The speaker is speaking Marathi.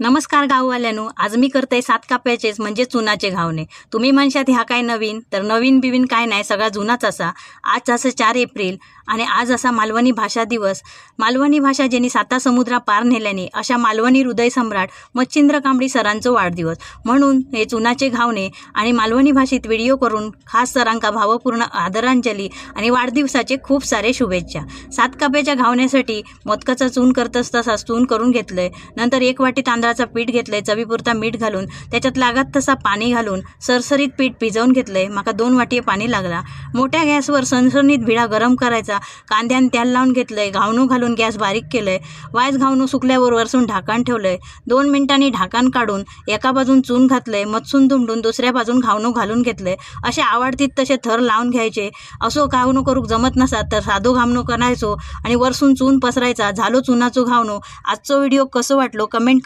नमस्कार गाववाल्यानो आज मी करते सात काप्याचेच म्हणजे चुनाचे घावणे. तुम्ही म्हणशात ह्या काय नवीन? तर नवीन बिवीन काय नाही सगळा जुनाच असा. आज असं चार एप्रिल आणि आज असा मालवणी भाषा दिवस. मालवणी भाषा ज्यांनी साता समुद्रा पार नेल्याने अशा मालवणी हृदय सम्राट मच्छिंद्र कांबळी सरांचो वाढदिवस. म्हणून हे चुनाचे घावणे आणि मालवणी भाषेत व्हिडिओ करून खास सरांका भावपूर्ण आदरांजली आणि वाढदिवसाचे खूप सारे शुभेच्छा. सात काप्याच्या घावण्यासाठी मोदकाचा चून करत तसा चून करून घेतलंय. नंतर एक वाटी तांदळाचं पीठ घेतलंय चवीपुरता मीठ घालून त्याच्यात लागत तसा पाणी घालून सरसरीत पीठ भिजवून घेतलंय. माका दोन वाटी पाणी लागला. मोठ्या गॅसवर सणसणीत भिडा गरम करायचा. कांद्यान तेल लावून घेतलंय घावणू घालून गॅस बारीक केलंय. वायस घावणू सुकल्यावर वरसून ढाकण ठेवलंय. दोन मिनिटांनी ढाकण काढून एका बाजून चून घातलंय मत्सून दुमडून दुसऱ्या बाजून घावणू घालून घेतलंय. असे आवडतीत तसे थर लावून घ्यायचे. असो घावणू करूक जमत नसा तर साधो घावणू करायचो आणि वरसून चून पसरायचा. झालो चुनाचो घावणू. आजचो व्हिडिओ कसं वाटलो? कमेंट